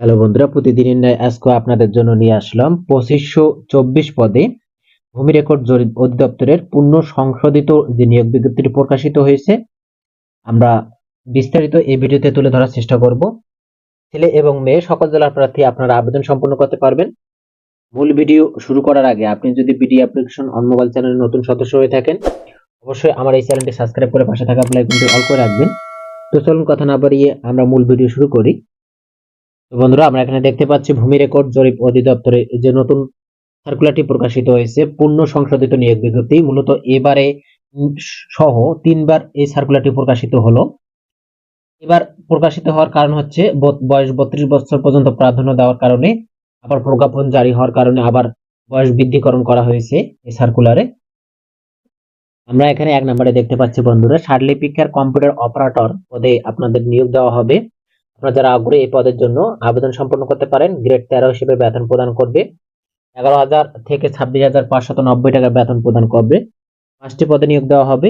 Hello বন্ধুরা, প্রতিদিনের ন্যায় আজকে আপনাদের জন্য নিয়ে আসলাম পঁচিশশো চব্বিশ পদে ভূমি রেকর্ড জরিপ অধিদপ্তরের পূর্ণ সংশোধিত যে নিয়োগ বিজ্ঞপ্তিটি প্রকাশিত হয়েছে, আমরা বিস্তারিত এই ভিডিওতে তুলে ধরার চেষ্টা করব। ছেলে এবং মেয়ে, সকল জেলার প্রার্থী আপনারা আবেদন সম্পন্ন করতে পারবেন। মূল ভিডিও শুরু করার আগে আপনি যদি বিডি অ্যাপ্লিকেশন অন মোবাইল চ্যানেলের নতুন সদস্য হয়ে থাকেন, অবশ্যই আমার এই চ্যানেলটি সাবস্ক্রাইব করে পাশে থাকা বেল আইকনটি অল করে রাখবেন। তো চলুন, কথা না বাড়িয়ে আমরা মূল ভিডিও শুরু করি। তো বন্ধুরা, আমরা এখানে দেখতে পাচ্ছি ভূমি রেকর্ড জরিপ অধিদপ্তরে যে নতুন সার্কুলারটি প্রকাশিত হয়েছে, পূর্ণ সংশোধিত নিয়োগ বিজ্ঞপ্তি। মূলত এবারে সহ তিনবার এই সার্কুলারটি প্রকাশিত হলো। এবার প্রকাশিত হওয়ার কারণ হচ্ছে বয়স বত্রিশ বছর পর্যন্ত প্রাধান্য দেওয়ার কারণে, আবার প্রজ্ঞাপন জারি হওয়ার কারণে আবার বয়স বৃদ্ধিকরণ করা হয়েছে এই সার্কুলারে আমরা এখানে এক নম্বরে দেখতে পাচ্ছি বন্ধুরা শারলিপিকার কম্পিউটার অপারেটর পদে আপনাদের নিয়োগ দেওয়া হবে। আপনারা যারা আগ্রহী এই পদের জন্য আবেদন সম্পন্ন করতে পারেন, গ্রেড তেরো হিসেবে বেতন প্রদান করবে। এগারো হাজার থেকে ছাব্বিশ হাজার পাঁচশত নব্বই টাকা বেতন প্রদান করবে। পাঁচটি পদে নিয়োগ দেওয়া হবে।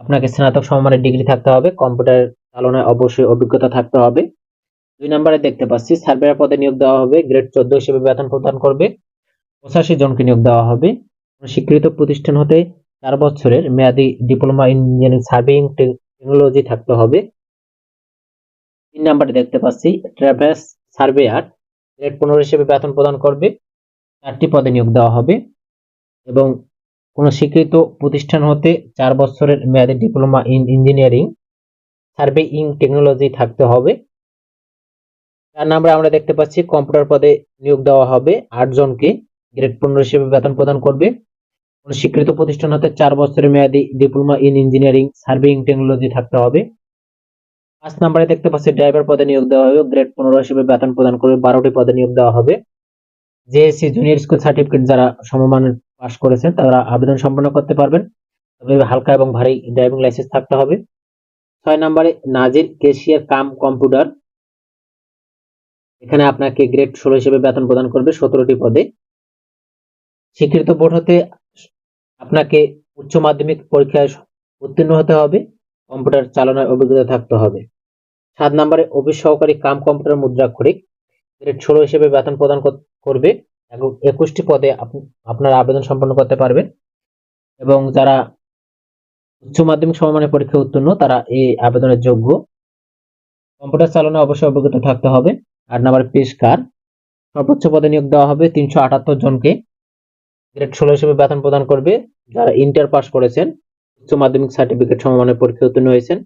আপনাকে স্নাতক সমমানের ডিগ্রি থাকতে হবে, কম্পিউটার চালনায় অবশ্যই অভিজ্ঞতা থাকতে হবে। দুই নম্বরে দেখতে পাচ্ছি, সার্ভেয়ার পদে নিয়োগ দেওয়া হবে, গ্রেড চোদ্দ হিসেবে বেতন প্রদান করবে। পঁচাশি জনকে নিয়োগ দেওয়া হবে। স্বীকৃত প্রতিষ্ঠান হতে চার বছরের মেয়াদি ডিপ্লোমা ইঞ্জিনিয়ারিং সার্ভিং টেকনোলজি থাকতে হবে। তিন নাম্বারে দেখতে পাচ্ছি ট্রাভেলস সার্ভেয়ার গ্রেড পনেরো হিসেবে বেতন প্রদান করবে, চারটি পদে নিয়োগ দেওয়া হবে এবং কোনো স্বীকৃত প্রতিষ্ঠান হতে চার বছরের মেয়াদী diploma in engineering surveying technology থাকতে হবে। চার নম্বরে আমরা দেখতে পাচ্ছি, কম্পিউটার পদে নিয়োগ দেওয়া হবে আট জনকে গ্রেড পনেরো হিসেবে বেতন প্রদান করবে। কোনো স্বীকৃত প্রতিষ্ঠান হতে চার বছরের মেয়াদী diploma in engineering surveying technology থাকতে হবে। পাঁচ নম্বরে দেখতে পাচ্ছি ড্রাইভার পদে নিয়োগ দেওয়া হবে গ্রেড পনেরো হিসেবে বেতন প্রদান করবে, বারোটি পদে নিয়োগ দেওয়া হবে। জেএসসি জুনিয়র স্কুল সার্টিফিকেট যারা সমমানের পাশ করেছেন, তারা আবেদন সম্পন্ন করতে পারবেন। তবে হালকা এবং ভারী ড্রাইভিং লাইসেন্স থাকতে হবে। ছয় নম্বরে নাজির কেশিয়ার কাম কম্পিউটার। এখানে আপনাকে গ্রেড ষোলো হিসেবে বেতন প্রদান করবে সতেরোটি পদে। স্বীকৃত বোর্ড হতে আপনাকে উচ্চ মাধ্যমিক পরীক্ষায় উত্তীর্ণ হতে হবে। কম্পিউটার চালানোর অভিজ্ঞতা থাকতে হবে। সাত নম্বরে অফিস সহকারী কাম কম্পিউটার মুদ্রাক্ষরিক গ্রেড ষোলো হিসেবে বেতন প্রদান কর- করবে এবং একুশটি পদে আপ- আপনারা আবেদন সম্পন্ন করতে পারবেন। এবং যারা উচ্চ মাধ্যমিক সমমানের পরীক্ষা উত্তীর্ণ, তারা এই আবেদনের যোগ্য। কম্পিউটার চালানো অবশ্যই অভিজ্ঞতা থাকতে হবে। আট নম্বর পেশকার সর্বোচ্চ পদে নিয়োগ দেওয়া হবে তিনশো আটাত্তর জনকে। গ্রেড ষোলো হিসেবে বেতন প্রদান করবে। যারা ইন্টার পাস করেছেন, উচ্চ মাধ্যমিক সার্টিফিকেট সমমানের পরীক্ষা উত্তীর্ণ হয়েছেন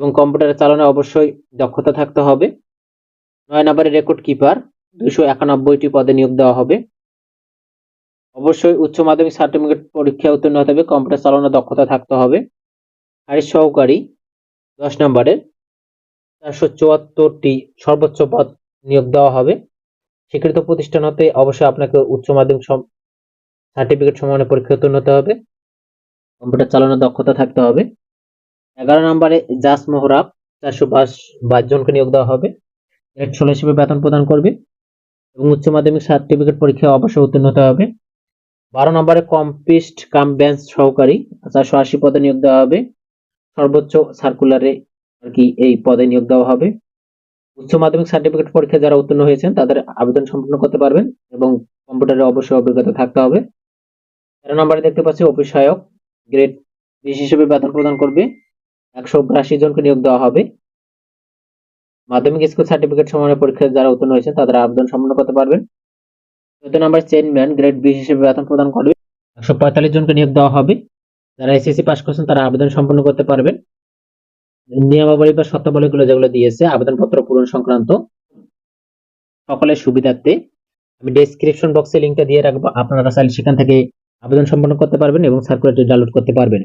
এবং কম্পিউটার চালানো অবশ্যই দক্ষতা থাকতে হবে। নয় নম্বরে রেকর্ড কিপার দুশো একানব্বইটি পদে নিয়োগ দেওয়া হবে। অবশ্যই উচ্চ মাধ্যমিক সার্টিফিকেট পরীক্ষা উত্তীর্ণ হতে হবে, কম্পিউটার চালানোর দক্ষতা থাকতে হবে। গাড়ির সহকারী, দশ নম্বরের চারশো চুয়াত্তরটি সর্বোচ্চ পদ নিয়োগ দেওয়া হবে। স্বীকৃত প্রতিষ্ঠান হতে অবশ্যই আপনাকে উচ্চ মাধ্যমিক সার্টিফিকেট সমানে পরীক্ষা উত্তীর্ণ হতে হবে। কম্পিউটার চালানোর দক্ষতা থাকতে হবে। এগারো নম্বরে জাস মোহরাব, চারশো বাইশ জনকে নিয়োগ দেওয়া হবে। গ্রেড ষোলো হিসেবে বেতন প্রদান করবে এবং উচ্চ মাধ্যমিক সার্টিফিকেট পরীক্ষায় অবশ্যই উত্তীর্ণ হতে হবে। বারো নম্বরে কম্পিস্ট কাম বেঞ্চ সহকারী, চারশো আশি পদে নিয়োগ দেওয়া হবে। সর্বোচ্চ সার্কুলারে আর কি এই পদে নিয়োগ দেওয়া হবে। উচ্চ মাধ্যমিক সার্টিফিকেট পরীক্ষা যারা উত্তীর্ণ হয়েছেন, তাদের আবেদন সম্পন্ন করতে পারবেন এবং কম্পিউটারে অবশ্যই অভিজ্ঞতা থাকতে হবে। তেরো নম্বরে দেখতে পাচ্ছি অফিস সহায়ক, গ্রেড বিশ হিসেবে বেতন প্রদান করবে। একশো বিরাশি জনকে নিয়োগ দেওয়া হবে। মাধ্যমিক স্কুল সার্টিফিকেট সমানের পরীক্ষায় যারা উত্তীর্ণ হয়েছেন, তাদের আবেদন সম্পন্ন করতে পারবেন। চোদ্দ নম্বর চেইনম্যান গ্রেড বিশ হিসেবে বেতন প্রদান করবে। একশো পঁয়তাল্লিশ জনকে নিয়োগ দেওয়া হবে। যারা এসএসসি পাস করছেন, তারা আবেদন সম্পন্ন করতে পারবেন। নিয়মাবলী বা শর্তাবলীগুলো যেগুলো দিয়েছে, আবেদনপত্র পূরণ সংক্রান্ত সকলের সুবিধার্থে আমি ডেসক্রিপশন বক্সে লিঙ্কটা দিয়ে রাখব। আপনারা চাইলে সেখান থেকে আবেদন সম্পন্ন করতে পারবেন এবং সার্কুলারটি ডাউনলোড করতে পারবেন।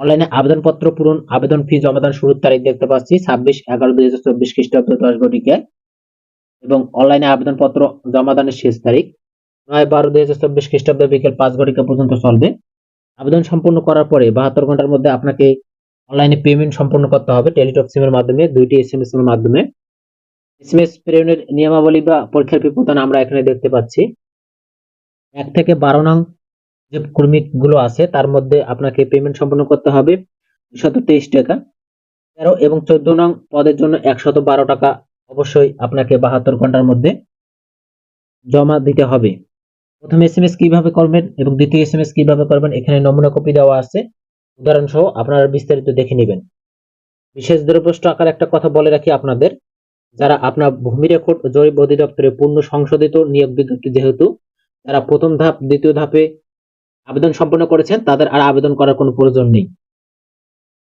অনলাইনে আবেদনপত্র পূরণ, আবেদন ফি জমাদান শুরুর তারিখ দেখতে পাচ্ছি, ছাব্বিশ এগারো দুই হাজার চব্বিশ খ্রিস্টাব্দ দশ ঘটিকে। এবং অনলাইনে আবেদনপত্র জমাদানের শেষ তারিখ নয় বারো দুই হাজার চব্বিশ খ্রিস্টাব্দ বিকেল পাঁচ ঘটিকা পর্যন্ত চলবে। আবেদন সম্পূর্ণ করার পরে বাহাত্তর ঘণ্টার মধ্যে আপনাকে অনলাইনে পেমেন্ট সম্পূর্ণ করতে হবে, টেলিটক সিমের মাধ্যমে, দুইটি এস এম এস এর মাধ্যমে। এস এম এস প্রেরণের নিয়মাবলী বা পরীক্ষার ফি প্রদান আমরা এখানে দেখতে পাচ্ছি। এক থেকে বারো নং যে কর্মিকগুলো আছে, তার মধ্যে আপনাকে পেমেন্ট সম্পন্ন করতে হবে দুশত তেইশ টাকা। তেরো এবং চোদ্দ নং পদের জন্য একশত বারো টাকা অবশ্যই আপনাকে বাহাত্তর ঘণ্টার মধ্যে জমা দিতে হবে। প্রথম এস এম এস কীভাবে করবেন এবং দ্বিতীয় এস এম এস কীভাবে করবেন, এখানে নমুনা কপি দেওয়া আছে। উদাহরণ সহ আপনারা বিস্তারিত দেখে নেবেন। বিশেষ দ্রব্যষ্ট আকার একটা কথা বলে রাখি আপনাদের। যারা আপনার ভূমি রেকর্ড জরিপ অধিদপ্তরে পূর্ণ সংশোধিত নিয়োগ বিজ্ঞপ্তি যেহেতু, তারা প্রথম ধাপ, দ্বিতীয় ধাপে আবেদন সম্পন্ন করেছেন, তাদের আর আবেদন করার কোনো প্রয়োজন নেই।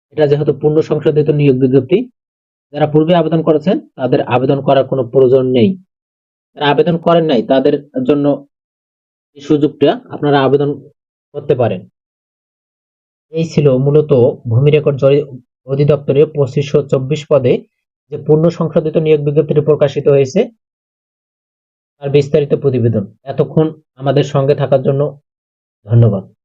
এটা যেহেতু পূর্ণ সংশোধিত নিয়োগ বিজ্ঞপ্তি, যারা পূর্বে আবেদন করেছেন, তাদের আবেদন করার কোনো প্রয়োজন নেই। যারা আবেদন করেন নাই, তাদের জন্য এই সুযোগটা আপনারা আবেদন করতে পারেন। এই ছিল মূলত ভূমি রেকর্ড জরি- অধিদপ্তরে পঁচিশশো চব্বিশ পদে যে পূর্ণ সংশোধিত নিয়োগ বিজ্ঞপ্তিটি প্রকাশিত হয়েছে, তার বিস্তারিত প্রতিবেদন। এতক্ষণ আমাদের সঙ্গে থাকার জন্য ধন্যবাদ।